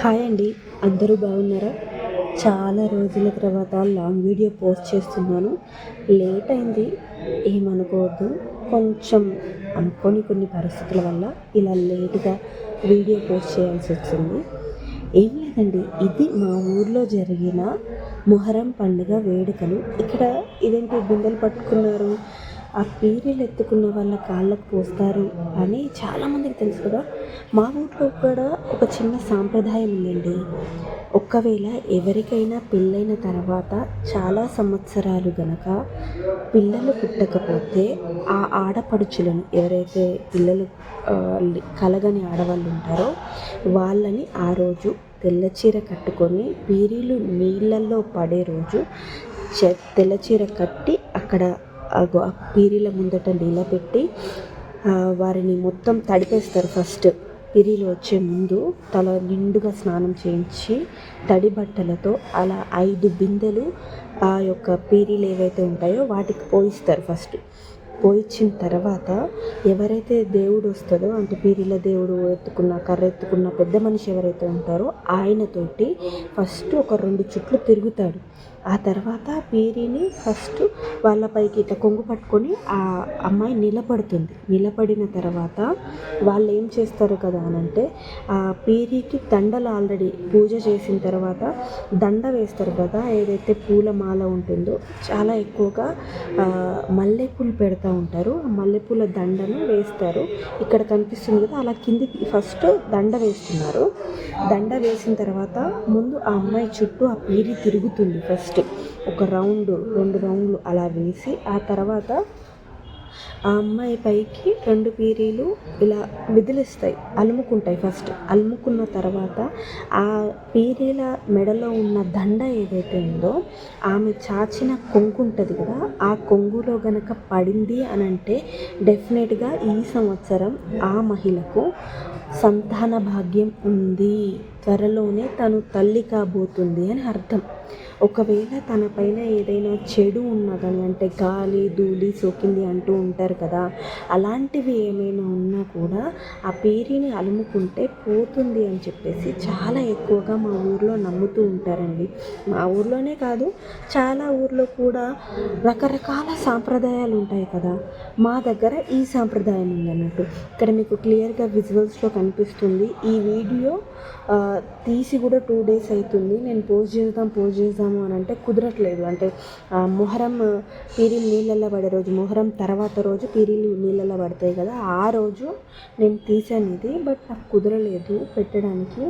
Hi అండి. అందరూ బాగున్నారా? చాలా రోజుల తర్వాత లాంగ్ వీడియో పోస్ట్ చేస్తున్నాను. లేట్ అయింది. ఏమనుకోవద్దు కొంచెం అనుకోని కొన్ని పరిస్థితుల వల్ల ఇలా లేటుగా వీడియో పోస్ట్ చేయాల్సి వచ్చింది. ఏం లేదండి. ఇది మా ఊర్లో జరిగిన మొహరం పండుగ వేడుకలు. ఇక్కడ ఇదేంటి బిందెలు పట్టుకున్నారు? ఆ పీరీలు ఎత్తుకున్న వాళ్ళ కాళ్ళకు పోస్తారు అని చాలామందికి తెలుసు కదా. మా ఊర్లో కూడా ఒక చిన్న సాంప్రదాయం ఉందండి. ఒకవేళ ఎవరికైనా పెళ్ళైన తర్వాత చాలా సంవత్సరాలు గనక పిల్లలు పుట్టకపోతే ఆ ఆడపడుచులను ఎవరైతే పిల్లలు కలగని ఆడవాళ్ళు ఉంటారో వాళ్ళని ఆ రోజు తెల్ల చీర కట్టుకొని పీరీలు నీళ్ళల్లో పడే రోజు తెల్ల చీర కట్టి అక్కడ పీరీల ముందట నిలబెట్టి వారిని మొత్తం తడిపేస్తారు ఫస్ట్. పిరీలు వచ్చే ముందు తల నిండుగా స్నానం చేయించి తడి బట్టలతో అలా ఐదు బిందెలు ఆ యొక్క పీరీలు ఏవైతే ఉంటాయో వాటికి పోయిస్తారు ఫస్ట్. పోయించిన తర్వాత ఎవరైతే దేవుడు వస్తుందో అంటే పీరీల దేవుడు ఎత్తుకున్న కర్ర ఎత్తుకున్న పెద్ద మనిషి ఎవరైతే ఉంటారో ఆయనతోటి ఫస్ట్ ఒక రెండు చుట్లు తిరుగుతాడు. ఆ తర్వాత పీరిని ఫస్ట్ వాళ్ళపైకి ఇట్లా కొంగు పట్టుకొని ఆ అమ్మాయి నిలబడుతుంది. నిలబడిన తర్వాత వాళ్ళు ఏం చేస్తారు కదా అని అంటే ఆ పీరికి దండలు ఆల్రెడీ పూజ చేసిన తర్వాత దండ వేస్తారు కదా ఏదైతే పూలమాల ఉంటుందో చాలా ఎక్కువగా మల్లెపూలు పెడతా ఉంటారు. ఆ మల్లెపూల దండను వేస్తారు. ఇక్కడ కనిపిస్తుంది కదా అలా కిందికి ఫస్ట్ దండ వేస్తున్నారు. దండ వేసిన తర్వాత ముందు ఆ అమ్మాయి చుట్టూ ఆ పీరి తిరుగుతుంది ఫస్ట్. ఫస్ట్ ఒక రౌండ్ రెండు రౌండ్లు అలా వేసి ఆ తర్వాత ఆ అమ్మాయి పైకి రెండు పీరీలు ఇలా విదిలిస్తాయి అలుముకుంటాయి ఫస్ట్ అలుముకున్న తర్వాత ఆ పీరీల మెడలో ఉన్న దండ ఏదైతే ఉందో ఆమె చాచిన కొంగు ఉంటుంది కదా ఆ కొంగులో గనక పడింది అని అంటే డెఫినెట్గా ఈ సంవత్సరం ఆ మహిళకు సంతాన భాగ్యం ఉంది. త్వరలోనే తను తల్లి కాబోతుంది అని అర్థం. ఒకవేళ తన పైన ఏదైనా చెడు ఉన్నదని అంటే గాలి ధూళి సోకింది అంటూ ఉంటారు కదా అలాంటివి ఏమైనా ఉన్నా కూడా ఆ పేరుని అలుముకుంటే పోతుంది అని చెప్పేసి చాలా ఎక్కువగా మా ఊర్లో నమ్ముతూ ఉంటారండి. మా ఊర్లోనే కాదు చాలా ఊర్లో కూడా రకరకాల సాంప్రదాయాలు ఉంటాయి కదా. మా దగ్గర ఈ సాంప్రదాయం ఉందన్నట్టు ఇక్కడ మీకు క్లియర్గా విజువల్స్లో కనిపిస్తుంది. ఈ వీడియో తీసి కూడా టూ డేస్ అవుతుంది నేను పోస్ట్ చేద్దాం పోస్ట్ చేద్దాము అని అంటే కుదరట్లేదు. అంటే మొహరం పీరీలు నీళ్ళల్లో పడే రోజు మొహరం తర్వాత రోజు పీరీలు నీళ్ళల్లో పడతాయి కదా ఆ రోజు నేను తీసాను ఇది బట్ నాకు కుదరలేదు పెట్టడానికి.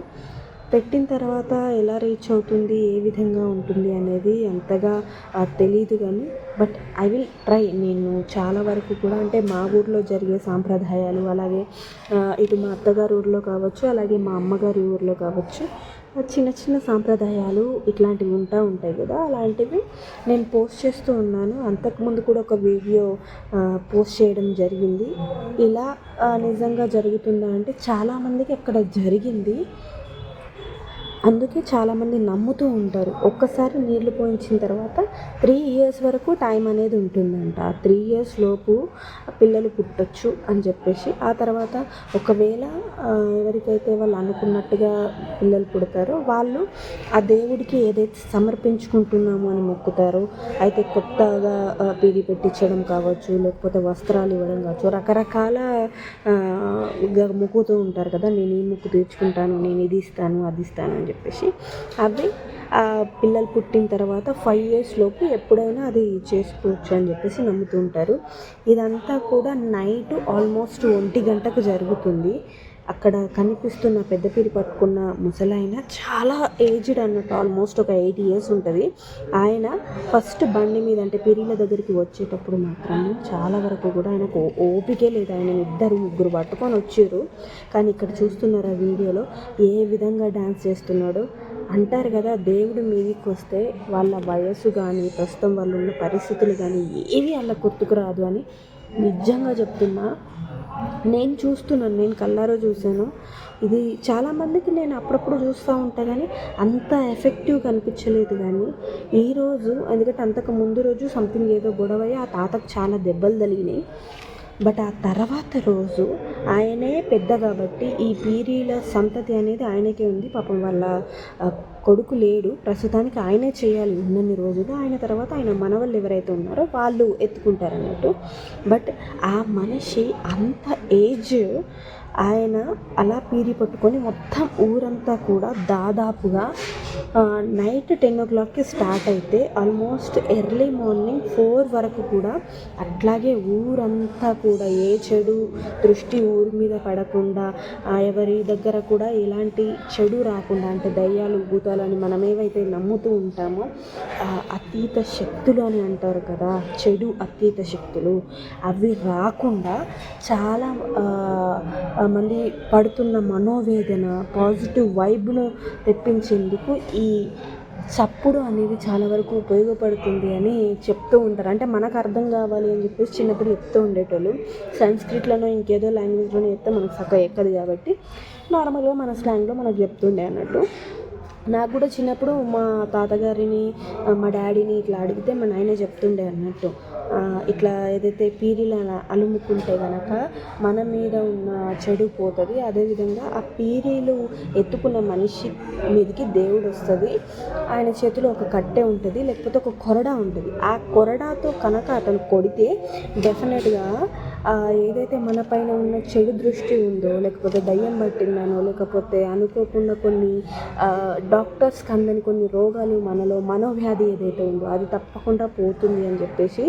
పెట్టిన తర్వాత ఎలా రీచ్ అవుతుంది ఏ విధంగా ఉంటుంది అనేది అంతగా తెలియదు కానీ బట్ ఐ విల్ ట్రై. నేను చాలా వరకు కూడా అంటే మా ఊర్లో జరిగే సాంప్రదాయాలు అలాగే ఇటు మా అత్తగారి ఊర్లో కావచ్చు అలాగే మా అమ్మగారి ఊర్లో కావచ్చు చిన్న చిన్న సాంప్రదాయాలు ఇట్లాంటివి ఉంటా ఉంటాయి కదా అలాంటివి నేను పోస్ట్ చేస్తూ ఉన్నాను. అంతకుముందు కూడా ఒక వీడియో పోస్ట్ చేయడం జరిగింది. ఇలా నిజంగా జరుగుతుందా అంటే చాలామందికి అక్కడ జరిగింది. అందుకే చాలామంది నమ్ముతూ ఉంటారు. ఒక్కసారి నీళ్ళు పోయించిన తర్వాత త్రీ ఇయర్స్ వరకు టైం అనేది ఉంటుందంట. ఆ త్రీ ఇయర్స్ లోపు పిల్లలు పుట్టచ్చు అని చెప్పేసి ఆ తర్వాత ఒకవేళ ఎవరికైతే వాళ్ళు అనుకున్నట్టుగా పిల్లలు పుడతారో వాళ్ళు ఆ దేవుడికి ఏదైతే సమర్పించుకుంటున్నామో అని మొక్కుతారో అయితే కొత్తగా పీడి పెట్టించడం కావచ్చు లేకపోతే వస్త్రాలు ఇవ్వడం కావచ్చు రకరకాల మొక్కుతూ ఉంటారు కదా నేను ఈ మొక్కు తీర్చుకుంటాను నేను ఇది ఇస్తాను అది ఇస్తాను అని చెప్పేసి అవి పిల్లలు పుట్టిన తర్వాత ఫైవ్ ఇయర్స్ లోపు ఎప్పుడైనా అది చేసుకోవచ్చు అని చెప్పేసి నమ్ముతుంటారు ఇదంతా కూడా నైట్ ఆల్మోస్ట్ ఒంటి గంటకు జరుగుతుంది. అక్కడ కనిపిస్తున్న పెద్ద పీరి పట్టుకున్న ముసలాయన చాలా ఏజ్డ్ అన్నట్టు ఆల్మోస్ట్ ఒక ఎయిట్ ఇయర్స్ ఉంటుంది. ఆయన ఫస్ట్ బండి మీద అంటే పిరీల దగ్గరికి వచ్చేటప్పుడు మాత్రం చాలా వరకు కూడా ఆయనకు ఓపికే లేదు. ఆయన ఇద్దరు ముగ్గురు పట్టుకొని వచ్చారు. కానీ ఇక్కడ చూస్తున్నారు ఆ వీడియోలో ఏ విధంగా డ్యాన్స్ చేస్తున్నాడో? అంటారు కదా దేవుడు మీదికి వస్తే వాళ్ళ వయస్సు కానీ ప్రస్తుతం వాళ్ళు ఉన్న పరిస్థితులు కానీ ఏవి అలా గుర్తుకు రాదు అని నిజంగా చెప్తున్నా. నేను చూస్తున్నాను నేను కల్లారో చూశాను. ఇది చాలామందికి నేను అప్పుడప్పుడు చూస్తూ ఉంటా కానీ అంత ఎఫెక్టివ్ కనిపించలేదు కానీ ఈరోజు ఎందుకంటే అంతకు ముందు రోజు సంథింగ్ ఏదో గొడవ ఆ తాతకు చాలా దెబ్బలు తగిలినాయి. బట్ ఆ తర్వాత రోజు ఆయనే పెద్ద కాబట్టి ఈ పీరీల సంతతి అనేది ఆయనకే ఉంది. పాపం వాళ్ళ కొడుకు లేడు. ప్రస్తుతానికి ఆయనే చేయాలి. ఉన్నన్ని రోజులు ఆయన తర్వాత ఆయన మనవళ్ళు ఎవరైతే ఉన్నారో వాళ్ళు ఎత్తుకుంటారు అన్నట్టు బట్ ఆ మనిషి అంత ఏజ్ ఆయన అలా పీరి పట్టుకొని మొత్తం ఊరంతా కూడా దాదాపుగా నైట్ టెన్ ఓ క్లాక్కి స్టార్ట్ అయితే ఆల్మోస్ట్ ఎర్లీ మార్నింగ్ ఫోర్ వరకు కూడా అట్లాగే ఊరంతా కూడా ఏ చెడు దృష్టి ఊరి మీద పడకుండా ఎవరి దగ్గర కూడా ఎలాంటి చెడు రాకుండా అంటే దయ్యాలు భూతాలు అని మనం ఏవైతే నమ్ముతూ ఉంటామో అతీత శక్తులు అని అంటారు కదా చెడు అతీత శక్తులు అవి రాకుండా చాలా మంది పడుతున్న మనోవేదన పాజిటివ్ వైబ్ను తెప్పించేందుకు ఈ చప్పుడు అనేది చాలా వరకు ఉపయోగపడుతుంది అని చెప్తూ ఉంటారు. అంటే మనకు అర్థం కావాలి అని చెప్పేసి చిన్నప్పుడు చెప్తూ ఉండేటోళ్ళు. సంస్కృట్లోనో ఇంకేదో లాంగ్వేజ్లోనో చెప్తే మనకు చక్కగా ఎక్కదు కాబట్టి నార్మల్గా మన స్లాంగ్లో మనకు చెప్తుండే అన్నట్టు. నాకు కూడా చిన్నప్పుడు మా తాతగారిని మా డాడీని ఇట్లా అడిగితే మా నాయన చెప్తుండే అన్నట్టు. ఇట్లా ఏదైతే పీరీలు అలుముకుంటే కనుక మన మీద ఉన్న చెడు పోతుంది. అదేవిధంగా ఆ పీరీలు ఎత్తుకున్న మనిషి మీదకి దేవుడు వస్తుంది. ఆయన చేతిలో ఒక కట్టె ఉంటుంది లేకపోతే ఒక కొరడా ఉంటుంది. ఆ కొరడాతో కనుక అతను కొడితే డెఫినెట్గా ఏదైతే మన పైన ఉన్న చెడు దృష్టి ఉందో లేకపోతే దయ్యం పట్టిందనో లేకపోతే అనుకోకుండా కొన్ని డాక్టర్స్ కందని కొన్ని రోగాలు మనలో మనోవ్యాధి ఏదైతే ఉందో అది తప్పకుండా పోతుంది అని చెప్పేసి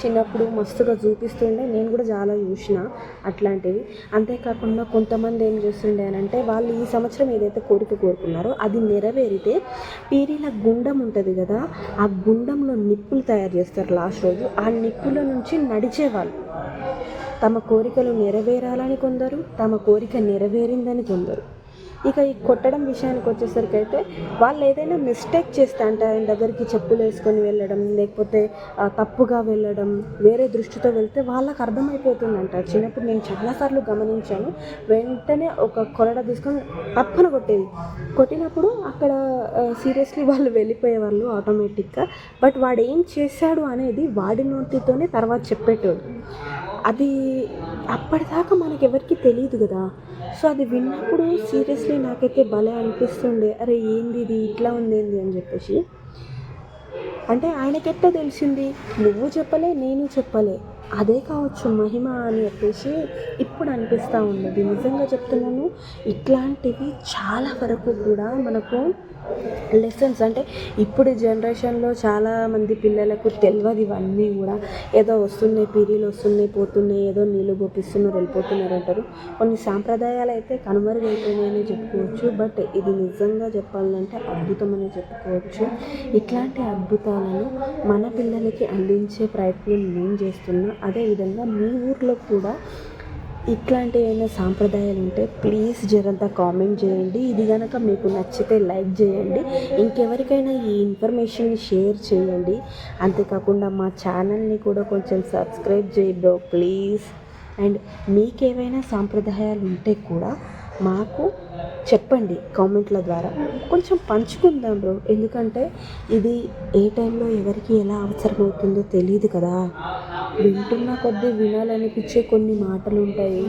చిన్నప్పుడు మస్తుగా చూపిస్తుండే. నేను కూడా చాలా చూసిన అట్లాంటివి. అంతేకాకుండా కొంతమంది ఏం చేస్తుండే అని అంటే వాళ్ళు ఈ సంవత్సరం ఏదైతే కోరిక కోరుకున్నారో అది నెరవేరితే పీరీల గుండం ఉంటుంది కదా ఆ గుండంలో నిప్పులు తయారు చేస్తారు లాస్ట్ రోజు. ఆ నిప్పుల నుంచి నడిచేవాళ్ళు. తమ కోరికలు నెరవేరాలని కొందరు తమ కోరిక నెరవేరిందని కొందరు. ఇక ఈ కొట్టడం విషయానికి వచ్చేసరికి అయితే వాళ్ళు ఏదైనా మిస్టేక్ చేస్తే అంటే ఆయన దగ్గరికి చెప్పులు వేసుకొని వెళ్ళడం లేకపోతే తప్పుగా వెళ్ళడం వేరే దృష్టితో వెళ్తే వాళ్ళకి అర్థమైపోతుందంట. చిన్నప్పుడు నేను చాలాసార్లు గమనించాను వెంటనే ఒక కొరడ తీసుకొని తప్పన కొట్టేది. కొట్టినప్పుడు అక్కడ సీరియస్లీ వాళ్ళు వెళ్ళిపోయేవాళ్ళు ఆటోమేటిక్గా. బట్ వాడు ఏం చేశాడు అనేది వాడి నోటితోనే తర్వాత చెప్పేటోడు. అది అప్పటిదాకా మనకి ఎవరికి తెలియదు కదా. సో అది విన్నప్పుడు సీరియస్లీ నాకైతే భలే అనిపిస్తుండే. అరే ఏంది ఇది? ఇట్లా ఉంది ఏంది? అని చెప్పేసి. అంటే ఆయనకెట్లా తెలిసింది? నువ్వు చెప్పలే నేను చెప్పలే. అదే కావచ్చు మహిమ అని చెప్పేసి ఇప్పుడు అనిపిస్తూ ఉన్నది. నిజంగా చెప్తున్నాను ఇట్లాంటివి చాలా వరకు కూడా మనకు లెసన్స్ అంటే ఇప్పుడు జనరేషన్లో చాలామంది పిల్లలకు తెలియదు ఇవన్నీ కూడా. ఏదో వస్తున్నాయి పీరీలు వస్తున్నాయి పోతున్నాయి ఏదో నీళ్ళు గోపిస్తున్నారు వెళ్ళిపోతున్నారు అంటారు. కొన్ని సాంప్రదాయాలు అయితే కనుమరుగైపోయినాయని చెప్పుకోవచ్చు. బట్ ఇది నిజంగా చెప్పాలంటే అద్భుతం అని చెప్పుకోవచ్చు. ఇట్లాంటి అద్భుతాలను మన పిల్లలకి అందించే ప్రయత్నం నేను చేస్తున్నా. అదేవిధంగా మీ ఊర్లో కూడా ఇట్లాంటి ఏమైనా సాంప్రదాయాలు ఉంటే ప్లీజ్ జరంతా కామెంట్ చేయండి. ఇది కనుక మీకు నచ్చితే లైక్ చేయండి. ఇంకెవరికైనా ఈ ఇన్ఫర్మేషన్ షేర్ చేయండి. అంతేకాకుండా మా ఛానల్ని కూడా కొంచెం సబ్స్క్రైబ్ చేయి బ్రో ప్లీజ్. అండ్ మీకేవైనా సాంప్రదాయాలు ఉంటే కూడా మాకు చెప్పండి కామెంట్ల ద్వారా. కొంచెం పంచుకుందాం బ్రో. ఎందుకంటే ఇది ఏ టైంలో ఎవరికి ఎలా అవసరమవుతుందో తెలియదు కదా. వింటున్న కొద్దీ వినాలనిపించే కొన్ని మాటలు ఉంటాయి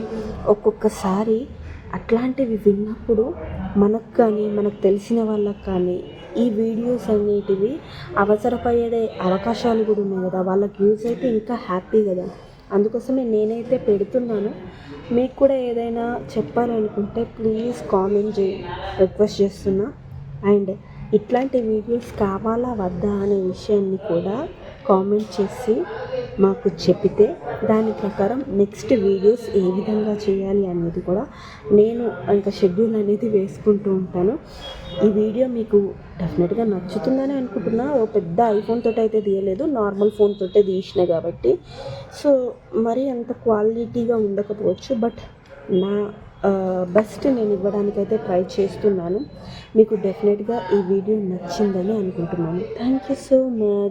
ఒక్కొక్కసారి అట్లాంటివి విన్నప్పుడు మనకు కానీ మనకు తెలిసిన వాళ్ళకి కానీ ఈ వీడియోస్ అనేటివి అవసరపడే అవకాశాలు కూడా ఉన్నాయి కదా. వాళ్ళకి యూజ్ అయితే ఇంకా హ్యాపీ కదా. అందుకోసమే నేనైతే పెడుతున్నాను. మీకు కూడా ఏదైనా చెప్పాలనుకుంటే ప్లీజ్ కామెంట్ చేయి రిక్వెస్ట్ చేస్తున్నా. అండ్ ఇట్లాంటి వీడియోస్ కావాలా వద్దా అనే విషయాన్ని కూడా కామెంట్ చేసి మాకు చెప్పితే దాని ప్రకారం నెక్స్ట్ వీడియోస్ ఏ విధంగా చేయాలి అనేది కూడా నేను ఇంకా షెడ్యూల్ అనేది వేసుకుంటూ ఉంటాను. ఈ వీడియో మీకు డెఫినెట్గా నచ్చుతుందని అనుకుంటున్నా. ఓ పెద్ద ఐఫోన్ తోటి అయితే తీయలేదు. నార్మల్ ఫోన్ తోటే తీసిన కాబట్టి. సో మరీ అంత క్వాలిటీగా ఉండకపోవచ్చు. బట్ నా బెస్ట్ నేను ఇవ్వడానికైతే ట్రై చేస్తున్నాను. మీకు డెఫినెట్గా ఈ వీడియో నచ్చిందని అనుకుంటున్నాను. Thank you so much